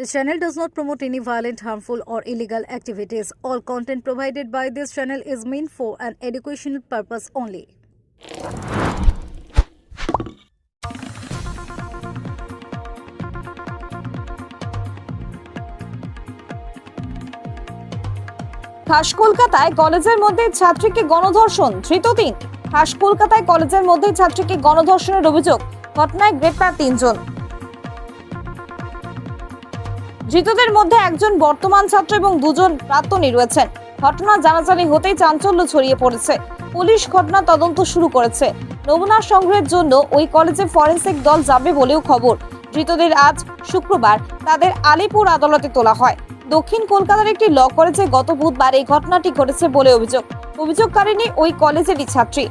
This channel does not promote any violent, harmful, or illegal activities. All content provided by this channel is meant for an educational purpose only. খাস কলকাতায় কলেজের মধ্যে ছাত্রীকে গণধর্ষণ ধৃত তিন খাস কলকাতায় কলেজের মধ্যে ছাত্রীকে গণধর্ষণের অভিযোগ ঘটনায় গ্রেপ্তার তিনজন ধৃতদের মধ্যে একজন বর্তমান ছাত্র এবং দুজন প্রাক্তনী রয়েছেন। ঘটনা জানাজানি হতেই চাঞ্চল্য ছড়িয়ে পড়েছে। পুলিশ ঘটনা তদন্ত শুরু করেছে। নমুনা সংগ্রহের জন্য ওই কলেজে ফরেন্সিক দল যাবে বলেও খবর। ধৃতদের আজ শুক্রবার তাদের আলিপুর আদালতে তোলা হয়। দক্ষিণ কলকাতার একটি ল কলেজে গত বুধবার এই ঘটনাটি ঘটেছে বলে অভিযোগ। অভিযোগকারিনী ওই কলেজেরই ছাত্রী।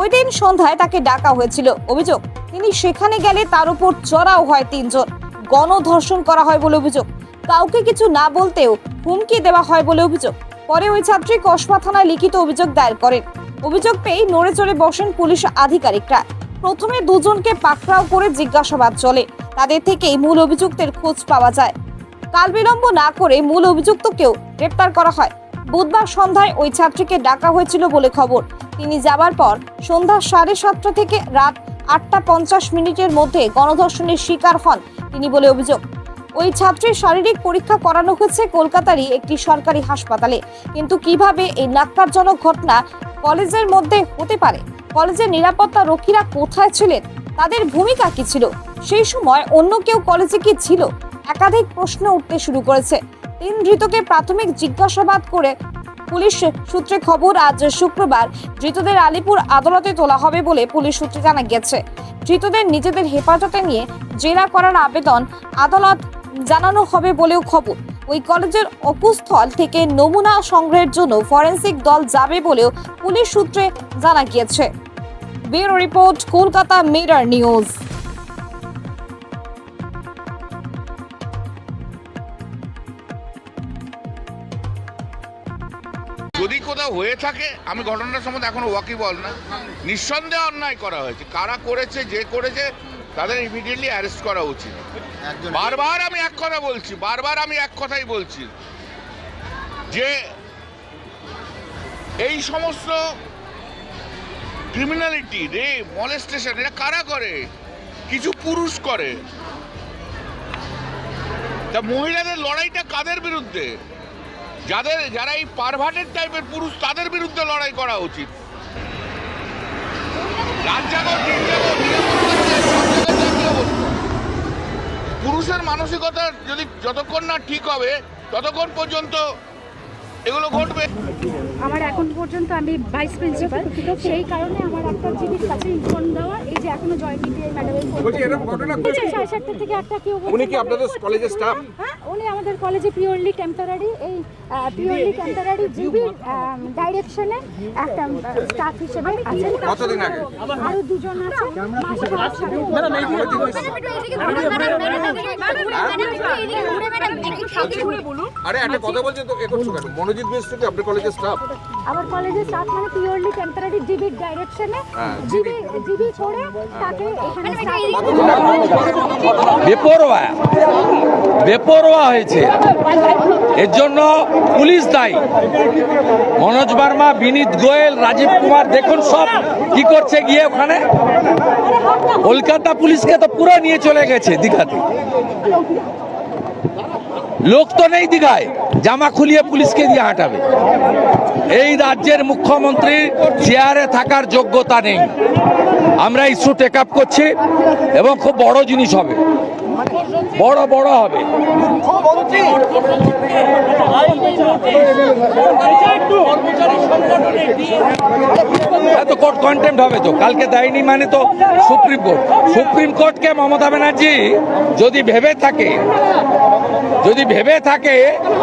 ওই দিন সন্ধ্যায় তাকে ডাকা হয়েছিল। অভিযোগ, তিনি সেখানে গেলে তার উপর চড়াও হয় তিনজন। গণধর্ষণ করা হয় বলে অভিযোগ। কাউকে কিছু না বলতেও হুমকি দেওয়া হয় বলে অভিযোগ। পরে ওই ছাত্রী কসবা থানায় লিখিত অভিযোগ দায়ের করেন। অভিযোগ পেয়ে নড়ে চড়ে বসেন পুলিশ আধিকারিকরা। প্রথমে দুজনকে পাকড়াও করে জিজ্ঞাসাবাদ চলে। তাদের থেকেই মূল অভিযুক্তের খোঁজ পাওয়া যায়। কাল বিলম্ব না করে মূল অভিযুক্তকেও গ্রেপ্তার করা হয়। বুধবার সন্ধ্যায় ওই ছাত্রীকে ডাকা হয়েছিল বলে খবর। তিনি যাবার পর সন্ধ্যা সাড়ে সাতটা থেকে রাত আটটা পঞ্চাশ মিনিটের মধ্যে গণধর্ষণের শিকার হন তিনি বলে অভিযোগ। ওই ছাত্রীর শারীরিক পরীক্ষা করানো হয়েছে কলকাতারই একটি সরকারি হাসপাতালে। কিন্তু কীভাবে এই নাক্কারজনক ঘটনা কলেজের মধ্যে হতে পারে? কলেজের নিরাপত্তা রক্ষীরা কোথায় ছিলেন? তাদের ভূমিকা কি ছিল? সেই সময় অন্য কেউ কলেজে কি ছিল? একাধিক প্রশ্ন উঠতে শুরু করেছে। তিন ধৃতকে প্রাথমিক জিজ্ঞাসাবাদ করে পুলিশ সূত্রে খবর, আজ শুক্রবার ধৃতদের আলিপুর আদালতে তোলা হবে বলে পুলিশ সূত্রে জানা গেছে। ধৃতদের নিজেদের হেফাজতে নিয়ে জেরা করার আবেদন আদালত জানানো হবে বলেও খবর। ওই কলেজের অপুস্থল থেকে নমুনা সংগ্রহের জন্য ফরেন্সিক দল যাবে বলেও পুলিশ সূত্রে জানা গিয়েছে। Bureau report, Kolkata mirror news. কোথাও হয়ে থাকে আমি ঘটনার সম্বন্ধে এখনও ওয়াকিবল না। নিঃসন্দেহে অন্যায় করা হয়েছে। কারা করেছে যে করেছে তাদের ইমিডিয়েটলি অ্যারেস্ট করা উচিত। বারবার আমি এক কথা বলছি বারবার আমি এক কথাই বলছি যে এই সমস্ত ক্রিমিনালিটি রে মলেস্টেশন এটা কারা করে? কিছু পুরুষ করে। তা মহিলাদের লড়াইটা কাদের বিরুদ্ধে? যাদের, যারা এই পারভার্টেড টাইপের পুরুষ, তাদের বিরুদ্ধে লড়াই করা উচিত। পুরুষের মানসিকতা যদি যতক্ষণ না ঠিক হবে, ততক্ষণ পর্যন্ত এগুলো ঘটবে আমার এখন পর্যন্ত আমি ভাইস প্রিন্সিপাল সেই কারণে আমার একটা জিনিস কাছে ইনফর্ম দেওয়া এই যে এখনও জয় পিটিআই ম্যাডামের সাড়ে সাতটা থেকে একটা কেউ উনি কি আপনাদের আমাদের কলেজের staff? হ্যাঁ উনি আমাদের কলেজে পিওরলি টেম্পোরারি এই পিওরলি টেম্পোরারি জিবির ডাইরেকশনে একটা স্টাফ হিসেবে আছেন। কতদিন আগে? আরও দুজন আছে ম্যাডাম আরে একটা কথা বলছেন তো এ করছ কেন? মনোজিৎ মিশ্র কি আপনার কলেজের স্টাফ আমার কলেজের স্টাফ মানে পিওরলি টেম্পোরারি জিবির ডাইরেকশনে জিবি জিবি করে তাকে এখানে বেপরোয়া। বেপরোয়া হয়েছে। এর জন্য পুলিশ দায়ী মনোজ বার্মা বিনীত গোয়েল রাজীব কুমার দেখুন সব কি করছে গিয়ে ওখানে। কলকাতা পুলিশকে তো পুরো নিয়ে চলে গেছে দীঘাতে। লোক তো নেই দীঘায়। জামা খুলিয়ে পুলিশকে দিয়ে হাঁটাবে। এই রাজ্যের মুখ্যমন্ত্রীর চেয়ারে থাকার যোগ্যতা নেই। আমরা ইস্যু টেক আপ করছি এবং খুব বড় জিনিস হবে। বড় বড় হবে। কোর্ট হবে তো? কালকে মানে তো সুপ্রিম কোর্ট। সুপ্রিম কোর্টকে মমতা ব্যানার্জি যদি ভেবে থাকে যদি ভেবে থাকে,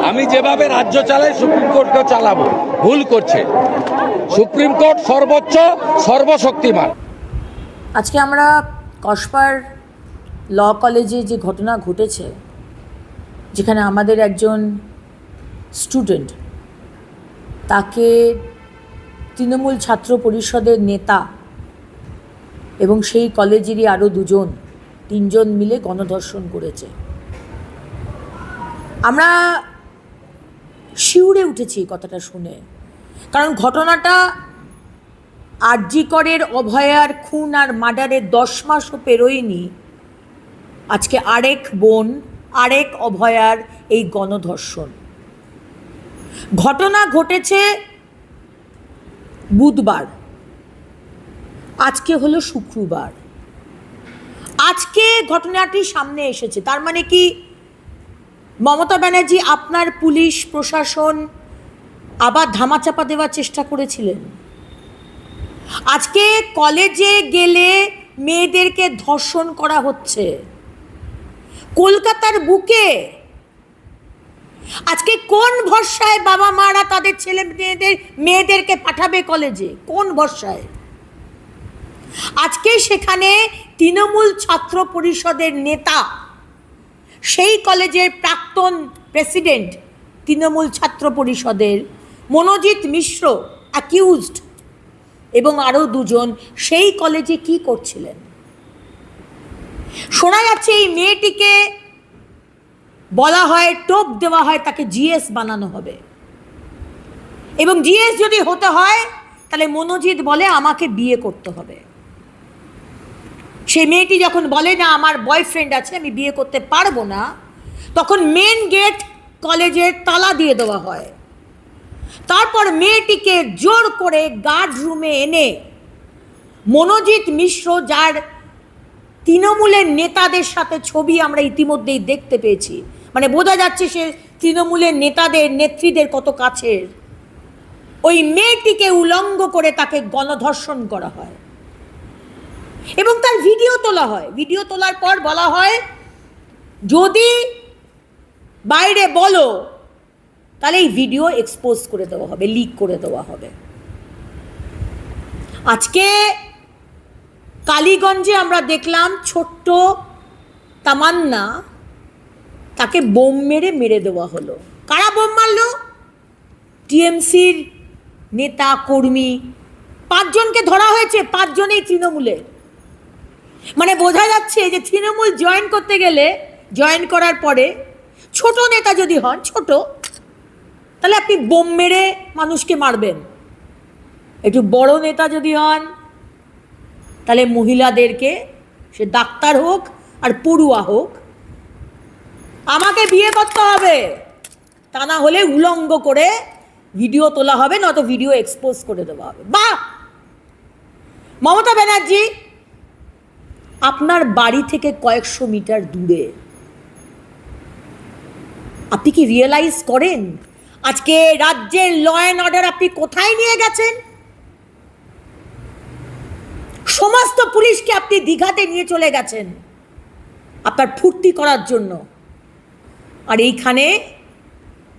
আমি যেভাবে রাজ্য চালাই সুপ্রিম কোর্টকেও চালাবো। ভুল করছে। সুপ্রিম কোর্ট সর্বোচ্চ, সর্বশক্তিমান। আজকে আমরা কসবার ল কলেজে যে ঘটনা ঘটেছে, যেখানে আমাদের একজন স্টুডেন্ট, তাকে তৃণমূল ছাত্র পরিষদের নেতা এবং সেই কলেজেরই আরও দুজন, তিনজন মিলে গণধর্ষণ করেছে। আমরা শিউরে উঠেছি কথাটা শুনে। কারণ ঘটনাটা আরজিকরের অভয়ার খুন আর মার্ডারের দশ মাসও পেরোয়নি। আজকে আরেক বোন, আরেক অভয়ার এই গণধর্ষণ। ঘটনা ঘটেছে বুধবার। আজকে হলো শুক্রবার। আজকে ঘটনাটি সামনে এসেছে। তার মানে কি মমতা ব্যানার্জি আপনার পুলিশ, প্রশাসন আবার ধামাচাপা দেওয়ার চেষ্টা করেছিলেন। আজকে কলেজে গেলে মেয়েদেরকে ধর্ষণ করা হচ্ছে। কলকাতার বুকে। আজকে কোন ভরসায় বাবা মারা তাদের ছেলে মেয়েদের, মেয়েদেরকে পাঠাবে কলেজে? কোন ভরসায়? আজকে সেখানে তৃণমূল ছাত্র পরিষদের নেতা সেই কলেজের প্রাক্তন প্রেসিডেন্ট তৃণমূল ছাত্র পরিষদের মনোজিৎ মিশ্র অ্যাকিউজড এবং আরও দুজন সেই কলেজে কি করছিলেন? শোনা যাচ্ছে এই মেয়েটিকে বলা হয়, টোপ দেওয়া হয়, তাকে জিএস বানানো হবে। এবং জিএস যদি হতে হয়, তাহলে মনোজিৎ বলে আমাকে বিয়ে করতে হবে। সেই মেয়েটি যখন বলে, না, আমার বয়ফ্রেন্ড আছে, আমি বিয়ে করতে পারব না তখন মেন গেট কলেজের তালা দিয়ে দেওয়া হয়। তারপর মেয়েটিকে জোর করে গার্ড রুমে এনে মনোজিৎ মিশ্র, যার তৃণমূলের নেতাদের সাথে ছবি আমরা ইতিমধ্যেই দেখতে পেয়েছি। মানে বোঝা যাচ্ছে সে তৃণমূলের নেতাদের, নেত্রীদের কত কাছের। ওই মেয়েটিকে উলঙ্গ করে তাকে গণধর্ষণ করা হয়। এবং তার ভিডিও তোলা হয়। ভিডিও তোলার পর বলা হয়, যদি বাইরে বলো। তাহলে এই ভিডিও এক্সপোজ করে দেওয়া হবে লিক করে দেওয়া হবে। আজকে কালীগঞ্জে আমরা দেখলাম ছোট্ট তামান্না তাকে বোম মেরে মেরে দেওয়া হলো। কারা বোম মারলো? টিএমসির নেতা, কর্মী। পাঁচজনকে ধরা হয়েছে, পাঁচজনেই তৃণমূলের মানে বোঝা যাচ্ছে যে তৃণমূল জয়েন করতে গেলে জয়েন করার পরে ছোট নেতা যদি হন, ছোট, তাহলে আপনি বোম মেরে মানুষকে মারবেন। একটু বড় নেতা যদি হন, তাহলে মহিলাদেরকে, সে ডাক্তার হোক আর পড়ুয়া হোক, আমাকে বিয়ে করতে হবে। তা না হলে উলঙ্গ করে ভিডিও তোলা হবে, নয়তো ভিডিও এক্সপোজ করে দেওয়া হবে। বাহ! মমতা ব্যানার্জি, আপনার বাড়ি থেকে কয়েকশো মিটার দূরে আপনি কি রিয়েলাইজ করেন? আজকে রাজ্যের ল অ্যান্ড অর্ডার আপনি কোথায় নিয়ে গেছেন? সমস্ত পুলিশকে আপনি দীঘাতে নিয়ে চলে গেছেন আপনার ফুর্তি করার জন্য। আর এইখানে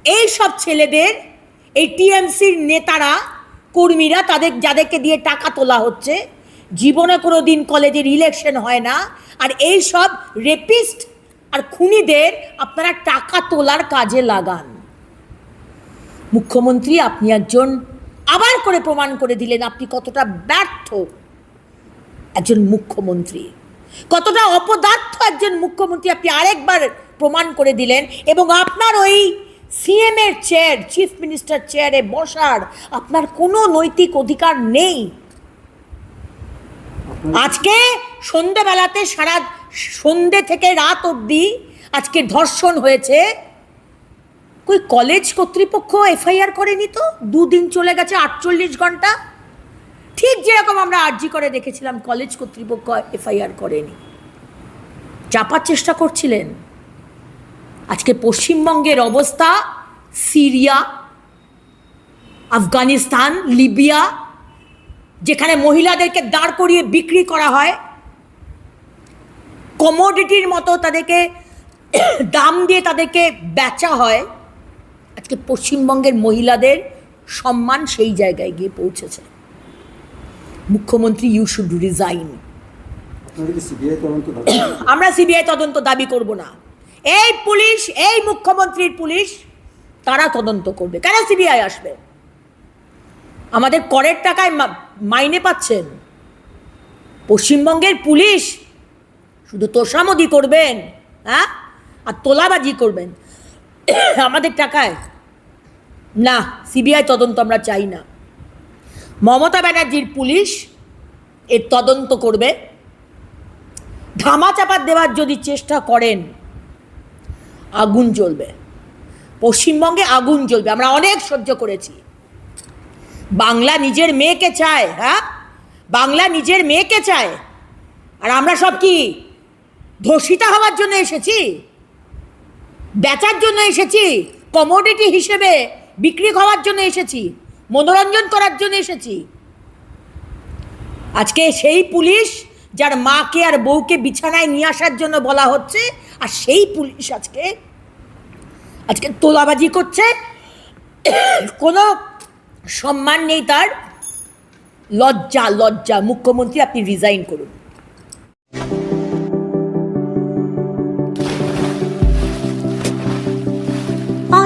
এই সব ছেলেদের, এই টিএমসির নেতারা, কর্মীরা তাদের, যাদেরকে দিয়ে টাকা তোলা হচ্ছে, জীবনে কোনো দিন কলেজের ইলেকশন হয় না। আর এই সব রেপিস্ট আর খুনিদের আপনারা টাকা তোলার কাজে লাগান। মুখ্যমন্ত্রী আপনি একজন আবার করে প্রমাণ করে দিলেন আপনি কতটা ব্যর্থ একজন মুখ্যমন্ত্রী। কতটা অপদার্থ একজন মুখ্যমন্ত্রী আপনি আরেকবার প্রমাণ করে দিলেন এবং আপনার ওই সিএম এর চেয়ার চিফ মিনিস্টার চেয়ারে বসার আপনার কোনো নৈতিক অধিকার নেই। আজকে সন্ধ্যেবেলাতে সারা সন্ধ্যে থেকে রাত অবধি আজকে ধর্ষণ হয়েছে। কই কলেজ কর্তৃপক্ষ এফআইআর করেনি তো? দুদিন চলে গেছে আটচল্লিশ ঘণ্টা। ঠিক যেরকম আমরা আর্জি করে দেখেছিলাম কলেজ কর্তৃপক্ষ এফআইআর করেনি। চাপার চেষ্টা করছিলেন। আজকে পশ্চিমবঙ্গের অবস্থা, সিরিয়া, আফগানিস্তান, লিবিয়া, যেখানে মহিলাদেরকে দাঁড় করিয়ে বিক্রি করা হয় কমোডিটির মতো তাদেরকে দাম দিয়ে তাদেরকে বেচা হয়। আজকে পশ্চিমবঙ্গের মহিলাদের সম্মান সেই জায়গায় গিয়ে পৌঁছেছে। মুখ্যমন্ত্রী ইউ শুড রিজাইন আমরা সিবিআই তদন্ত দাবি করব না। এই পুলিশ এই মুখ্যমন্ত্রীর পুলিশ তারা তদন্ত করবে। কেন সিবিআই আসবে? আমাদের করের টাকায় মাইনে পাচ্ছেন। পশ্চিমবঙ্গের পুলিশ শুধু তোষামদি করবেন হ্যাঁ? আর তোলাবাজি করবেন। আমাদের টাকায়, না, সিবিআই তদন্ত আমরা চাই না। মমতা ব্যানার্জির পুলিশ এর তদন্ত করবে। ধামা চাপা দেওয়ার যদি চেষ্টা করেন, আগুন জ্বলবে। পশ্চিমবঙ্গে আগুন জ্বলবে। আমরা অনেক সহ্য করেছি। বাংলা নিজের মেয়েকে চায় হ্যাঁ? বাংলা নিজের মেয়েকে চায়। আর আমরা সব কি? ধর্ষিতা হওয়ার জন্য এসেছি। বেচার জন্য এসেছি। কমোডিটি হিসেবে বিক্রি হওয়ার জন্য এসেছি। মনোরঞ্জন করার জন্য এসেছি। আজকে সেই পুলিশ যার মাকে আর বউকে বিছানায় নিয়ে আসার জন্য বলা হচ্ছে, আর সেই পুলিশ আজকে আজকে তোলাবাজি করছে। কোনো সম্মান নেই তার। লজ্জা লজ্জা। মুখ্যমন্ত্রী, আপনি রিজাইন করুন।